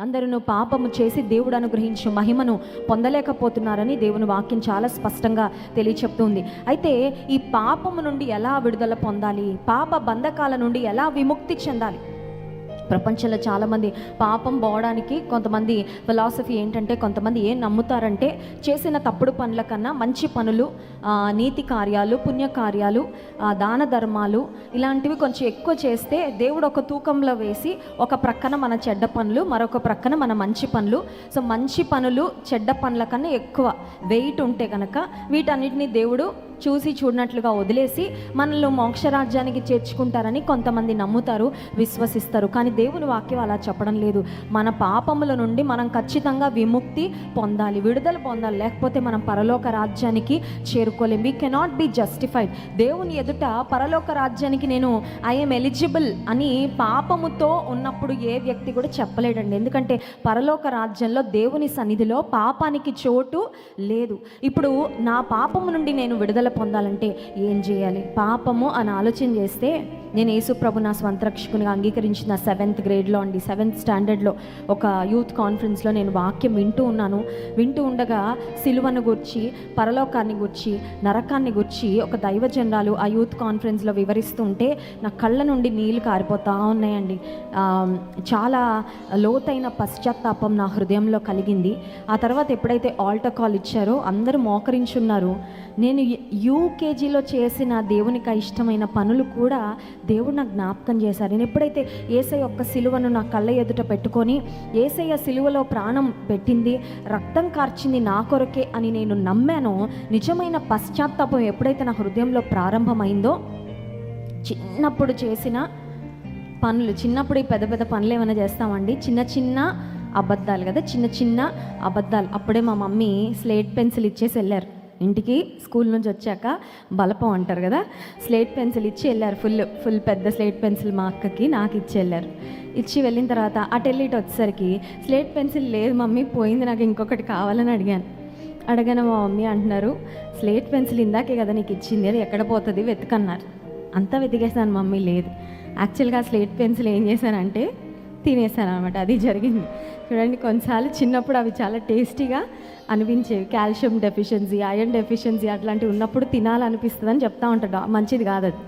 అందరూ పాపము చేసి దేవుడు అనుగ్రహించు మహిమను పొందలేకపోతున్నారని దేవుని వాక్యం చాలా స్పష్టంగా తెలియచెప్తుంది. అయితే ఈ పాపము నుండి ఎలా విడుదల పొందాలి? పాప బంధకాల నుండి ఎలా విముక్తి చెందాలి? ప్రపంచంలో చాలామంది పాపం పోవడానికి కొంతమంది ఫిలాసఫీ ఏంటంటే కొంతమంది ఏం నమ్ముతారంటే చేసిన తప్పుడు పనుల కన్నా మంచి పనులు నీతి కార్యాలు పుణ్యకార్యాలు దాన ధర్మాలు ఇలాంటివి కొంచెం ఎక్కువ చేస్తే దేవుడు ఒక తూకంలో వేసి ఒక ప్రక్కన మన చెడ్డ పనులు మరొక ప్రక్కన మన మంచి పనులు. సో మంచి పనులు చెడ్డ పనుల కన్నా ఎక్కువ వెయిట్ ఉంటే కనుక వీటన్నిటిని దేవుడు చూసి చూడనట్లుగా వదిలేసి మనల్ని మోక్షరాజ్యానికి చేర్చుకుంటారని కొంతమంది నమ్ముతారు విశ్వసిస్తారు. కానీ దేవుని వాక్యం అలా చెప్పడం లేదు. మన పాపముల నుండి మనం ఖచ్చితంగా విముక్తి పొందాలి విడుదల పొందాలి. లేకపోతే మనం పరలోక రాజ్యానికి చేరుకోలేం. వీ కెనాట్ బి జస్టిఫైడ్ దేవుని ఎదుట పరలోక రాజ్యానికి నేను ఐఎమ్ ఎలిజిబుల్ అని పాపముతో ఉన్నప్పుడు ఏ వ్యక్తి కూడా చెప్పలేడండి. ఎందుకంటే పరలోక రాజ్యంలో దేవుని సన్నిధిలో పాపానికి చోటు లేదు. ఇప్పుడు నా పాపము నుండి నేను విడుదల పొందాలంటే ఏం చేయాలి? పాపము అని ఆలోచన చేస్తే నేను యేసు ప్రభు నా స్వంత రక్షకునిగా అంగీకరించిన సెవెంత్ గ్రేడ్లో అండి సెవెంత్ స్టాండర్డ్లో ఒక యూత్ కాన్ఫరెన్స్లో నేను వాక్యం వింటూ ఉన్నాను. వింటూ ఉండగా సిలువను గుర్చి పరలోకాన్ని గుర్చి నరకాన్ని గుర్చి ఒక దైవజనరాలు ఆ యూత్ కాన్ఫరెన్స్లో వివరిస్తుంటే నా కళ్ళ నుండి నీళ్ళు కారిపోతూ ఉన్నాయండి. చాలా లోతైన పశ్చాత్తాపం నా హృదయంలో కలిగింది. ఆ తర్వాత ఎప్పుడైతే ఆల్టర్ కాల్ ఇచ్చారో అందరూ మోకరించున్నారు నేను యూకేజీలో చేసిన దేవునికి ఇష్టమైన పనులు కూడా దేవుడు నాకు జ్ఞాపకం చేశారు. నేను ఎప్పుడైతే ఏసయ్య యొక్క సిలువను నా కళ్ళ ఎదుట పెట్టుకొని ఏసయ్య సిలువలో ప్రాణం పెట్టింది రక్తం కార్చింది నా కొరకే అని నేను నమ్మానో నిజమైన పశ్చాత్తాపం ఎప్పుడైతే నా హృదయంలో ప్రారంభమైందో చిన్నప్పుడు చేసిన పనులు చిన్నప్పుడు ఈ పెద్ద పెద్ద పనులు ఏమైనా చేస్తామండి? చిన్న చిన్న అబద్ధాలు కదా చిన్న చిన్న అబద్ధాలు. అప్పుడే మా మమ్మీ స్లేట్ పెన్సిల్ ఇచ్చేసి వెళ్ళారు. ఇంటికి స్కూల్ నుంచి వచ్చాక బలపం అంటారు కదా స్లేట్ పెన్సిల్ ఇచ్చి వెళ్ళారు ఫుల్ ఫుల్ పెద్ద స్లేట్ పెన్సిల్ మా అక్కకి నాకు ఇచ్చి వెళ్ళారు. ఇచ్చి వెళ్ళిన తర్వాత అటు వెళ్ళి వచ్చేసరికి స్లేట్ పెన్సిల్ లేదు మమ్మీ పోయింది నాకు ఇంకొకటి కావాలని అడిగాను. అడగను మా మమ్మీ అంటున్నారు స్లేట్ పెన్సిల్ ఇందాకే కదా నీకు ఇచ్చింది అది ఎక్కడ పోతుంది? వెతుకన్నారు. అంతా వెతికేసాను మమ్మీ లేదు. యాక్చువల్గా స్లేట్ పెన్సిల్ ఏం చేశానంటే తినేసాను అనమాట అది జరిగింది. చూడండి కొన్నిసార్లు చిన్నప్పుడు అవి చాలా టేస్టీగా అనిపించేవి. కాల్షియం డెఫిషియన్సీ ఐరన్ డెఫిషియన్సీ అట్లాంటివి ఉన్నప్పుడు తినాలనిపిస్తుందని చెప్తా ఉంటాడు. మంచిది కాదు అది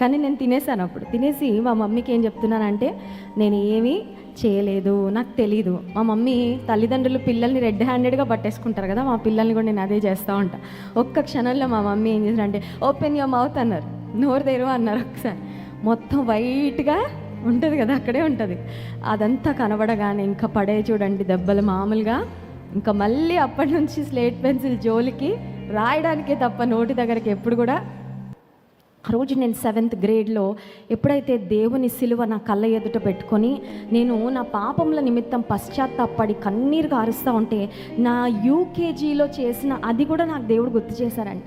కానీ నేను తినేసాను అప్పుడు. తినేసి మా మమ్మీకి ఏం చెప్తున్నానంటే నేను ఏమీ చేయలేదు. నాకు తెలీదు. మా మమ్మీ తల్లిదండ్రులు పిల్లల్ని రెడ్ హ్యాండెడ్గా పట్టేసుకుంటారు కదా మా పిల్లల్ని కూడా నేను అదే చేస్తూ ఉంటాను ఒక్క క్షణంలో మా మమ్మీ ఏం చేశారంటే ఓపెన్ యువర్ మౌత్ అన్నారు. నోరు తెరువు అన్నారు ఒకసారి. మొత్తం వైట్గా ఉంటుంది కదా అక్కడే ఉంటుంది. అదంతా కనబడగానే ఇంకా పడే చూడండి దెబ్బలు మామూలుగా. ఇంకా మళ్ళీ అప్పటి నుంచి స్లేట్ పెన్సిల్ జోలికి రాయడానికే తప్ప నోటి దగ్గరికి ఎప్పుడు కూడా. ఆ రోజు నేను సెవెంత్ గ్రేడ్లో ఎప్పుడైతే దేవుని సిలువ నా కళ్ళ ఎదుట పెట్టుకొని నేను నా పాపముల నిమిత్తం పశ్చాత్తాపడి కన్నీరు కారుస్తూ ఉంటే నా యూకేజీలో చేసిన అది కూడా నాకు దేవుడు గుర్తు చేశారండి.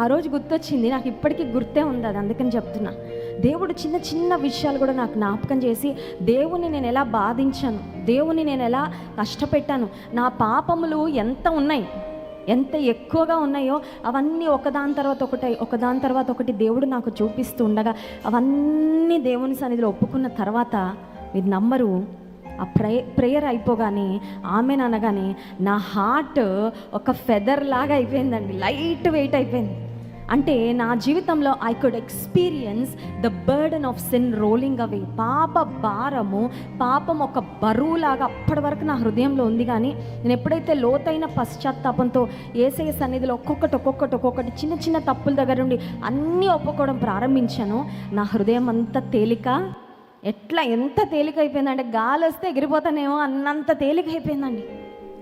ఆ రోజు గుర్తొచ్చింది నాకు ఇప్పటికీ గుర్తే ఉంది అది అందుకని చెప్తున్నా. దేవుడు చిన్న చిన్న విషయాలు కూడా నాకు జ్ఞాపకం చేసి దేవుని నేను ఎలా బాధించాను? దేవుని నేను ఎలా కష్టపెట్టాను? నా పాపములు ఎంత ఉన్నాయి? ఎంత ఎక్కువగా ఉన్నాయో అవన్నీ ఒకదాని తర్వాత ఒకటి ఒకదాని తర్వాత ఒకటి దేవుడు నాకు చూపిస్తూ ఉండగా అవన్నీ దేవుని సన్నిధిలో ఒప్పుకున్న తర్వాత మీరు నమ్మరు. ఆ ప్రే ప్రేయర్ అయిపోగానే ఆమె అనగానే నా హార్ట్ ఒక ఫెదర్ లాగా అయిపోయిందండి. లైట్ వెయిట్ అయిపోయింది. అంటే నా జీవితంలో I could experience the burden of sin rolling away పాప భారము పాపం ఒక బరువులాగా అప్పటి వరకు నా హృదయంలో ఉంది కానీ నేను ఎప్పుడైతే లోతైన పశ్చాత్తాపంతో ఏసయ సన్నిధిలో ఒక్కొక్కటి ఒక్కొక్కటి ఒక్కొక్కటి చిన్న చిన్న తప్పుల దగ్గర నుండి అన్నీ ఒప్పుకోవడం ప్రారంభించాను నా హృదయం అంతా తేలిక? ఎట్లా ఎంత తేలిక అయిపోయిందంటే గాలి వస్తే ఎగిరిపోతానేమో అన్నంత తేలిక అయిపోయిందండి.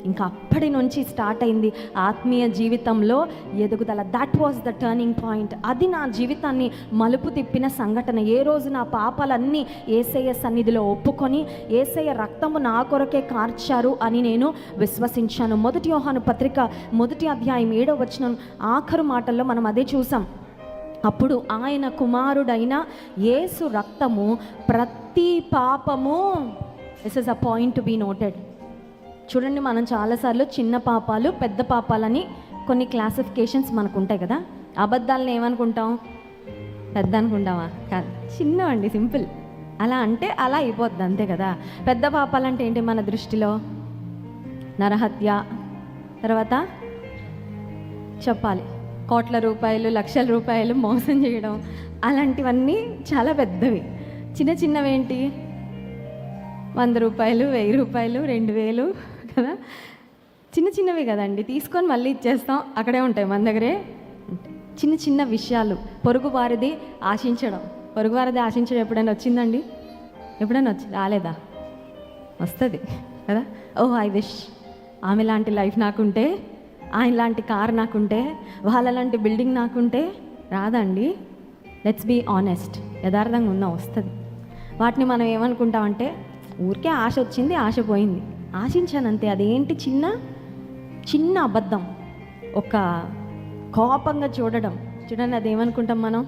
ఇంకా అప్పటి నుంచి స్టార్ట్ అయింది ఆత్మీయ జీవితంలో ఎదుగుదల. That was the turning point అది నా జీవితాన్ని మలుపు తిప్పిన సంఘటన. ఏ రోజు నా పాపాలన్నీ ఏసయ్య సన్నిధిలో ఒప్పుకొని ఏసయ్య రక్తము నా కొరకే కార్చారు అని నేను విశ్వసించాను. మొదటి యోహాను పత్రిక మొదటి అధ్యాయం ఏడో వచ్చిన ఆఖరు మాటల్లో మనం అదే చూసాం. అప్పుడు ఆయన కుమారుడైన యేసు రక్తము ప్రతి పాపము this is a point to be noted చూడండి మనం చాలాసార్లు చిన్న పాపాలు పెద్ద పాపాలని కొన్ని క్లాసిఫికేషన్స్ మనకు ఉంటాయి కదా. అబద్ధాలను ఏమనుకుంటాం? పెద్ద అనుకుంటామా? కాదు. చిన్నవండి సింపుల్. అలా అంటే అలా అయిపోద్ది అంతే కదా. పెద్ద పాపాలంటే ఏంటి మన దృష్టిలో? నరహత్య. తర్వాత చెప్పాలి. కోట్ల రూపాయలు లక్షల రూపాయలు మోసం చేయడం. అలాంటివన్నీ చాలా పెద్దవి. చిన్న చిన్నవి ఏంటి వంద రూపాయలు వెయ్యి రూపాయలు రెండు వేలు. కదా? చిన్న చిన్నవి కదండి. తీసుకొని మళ్ళీ ఇచ్చేస్తాం. అక్కడే ఉంటాయి మన దగ్గరే. చిన్న చిన్న విషయాలు. పొరుగు వారిది ఆశించడం. పొరుగు వారిది ఆశించడం ఎప్పుడైనా వచ్చిందండి? ఎప్పుడైనా వచ్చి రాలేదా? వస్తుంది కదా? Oh I wish. ఆమె లాంటి లైఫ్ నాకుంటే ఆయన లాంటి కార్ నాకుంటే వాళ్ళ లాంటి బిల్డింగ్ నాకుంటే రాదండి. Let's be honest. యథార్థంగా ఉన్న వస్తుంది. వాటిని మనం ఏమనుకుంటామంటే ఊరికే ఆశ వచ్చింది ఆశ పోయింది. ఆశించానంతే. అదేంటి చిన్న చిన్న అబద్ధం. ఒక కోపంగా చూడడం. చూడండి అదేమనుకుంటాం మనం?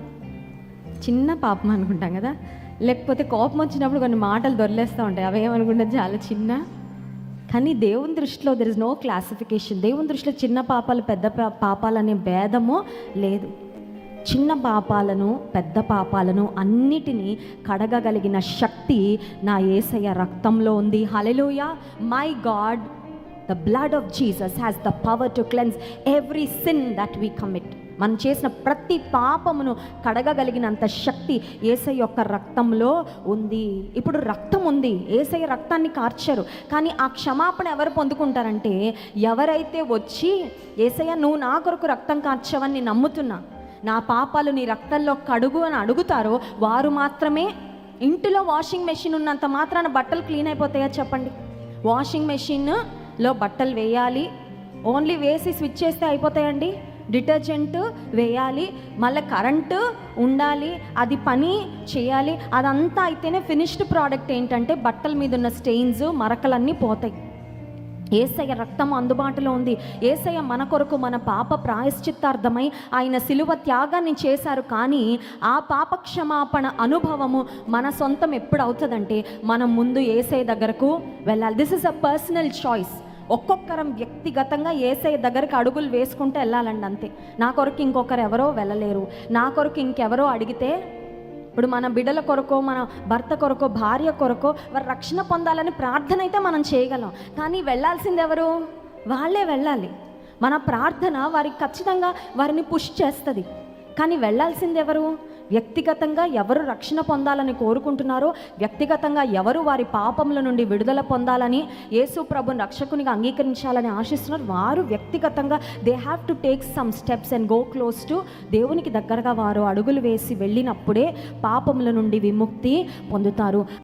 చిన్న పాపం అనుకుంటాం కదా? లేకపోతే కోపం వచ్చినప్పుడు కొన్ని మాటలు దొరిలేస్తూ ఉంటాయి. అవి చాలా చిన్న. కానీ దేవుని దృష్టిలో దెర్ ఇస్ నో క్లాసిఫికేషన్ దేవుని దృష్టిలో చిన్న పాపాలు పెద్ద పా- అనే భేదము లేదు. చిన్న పాపాలను పెద్ద పాపాలను అన్నిటినీ కడగగలిగిన శక్తి నా ఏసయ్య రక్తంలో ఉంది. Hallelujah my God the blood of Jesus has the power to cleanse every sin that we commit మనం చేసిన ప్రతి పాపమును కడగగలిగినంత శక్తి ఏసై యొక్క రక్తంలో ఉంది. ఇప్పుడు రక్తం ఉంది. ఏసై రక్తాన్ని కార్చారు. కానీ ఆ క్షమాపణ ఎవరు పొందుకుంటారంటే ఎవరైతే వచ్చి ఏసయ్య నువ్వు నా కొరకు రక్తం కార్చావని నమ్ముతున్నా. నా పాపాలు నీ రక్తంలో కడుగు అని అడుగుతారో వారు మాత్రమే ఇంటిలో వాషింగ్ మెషిన్ ఉన్నంత మాత్రాన బట్టలు క్లీన్ అయిపోతాయా చెప్పండి? వాషింగ్ మెషిన్లో బట్టలు వేయాలి. ఓన్లీ వేసి స్విచ్ చేస్తే అయిపోతాయండి. డిటర్జెంట్ వేయాలి. మళ్ళీ కరెంటు ఉండాలి. అది పని చేయాలి. అదంతా అయితేనే ఫినిష్డ్ ప్రోడక్ట్ ఏంటంటే బట్టల మీద ఉన్న స్టెయిన్స్ మరకలన్నీ పోతాయి. ఏసయ్య రక్తం అందుబాటులో ఉంది. ఏసయ్య మన కొరకు మన పాప ప్రాయశ్చిత్తార్థమై ఆయన సిలువ త్యాగాన్ని చేశారు. కానీ ఆ పాప క్షమాపణ అనుభవము మన సొంతం ఎప్పుడు అవుతుందంటే మనం ముందు ఏసయ్య దగ్గరకు వెళ్ళాలి. This is a personal choice ఒక్కొక్కరం వ్యక్తిగతంగా ఏసఐ దగ్గరికి అడుగులు వేసుకుంటూ వెళ్ళాలండి అంతే. నా కొరకు ఇంకొకరు ఎవరో వెళ్ళలేరు. నా కొరకు ఇంకెవరో అడిగితే ఇప్పుడు మన బిడ్డల కొరకో మన భర్త కొరకో భార్య కొరకో వారు రక్షణ పొందాలని ప్రార్థన అయితే మనం చేయగలం. కానీ వెళ్ళాల్సింది ఎవరు? వాళ్ళే వెళ్ళాలి. మన ప్రార్థన వారికి ఖచ్చితంగా వారిని పుష్ చేస్తుంది. కానీ వెళ్ళాల్సింది ఎవరు? వ్యక్తిగతంగా ఎవరు రక్షణ పొందాలని కోరుకుంటున్నారో వ్యక్తిగతంగా ఎవరు వారి పాపముల నుండి విడుదల పొందాలని యేసు ప్రభుని రక్షకునిగా అంగీకరించాలని ఆశిస్తున్నారు. వారు వ్యక్తిగతంగా they have to take some steps and go close to దేవునికి దగ్గరగా వారు అడుగులు వేసి వెళ్ళినప్పుడే పాపముల నుండి విముక్తి పొందుతారు.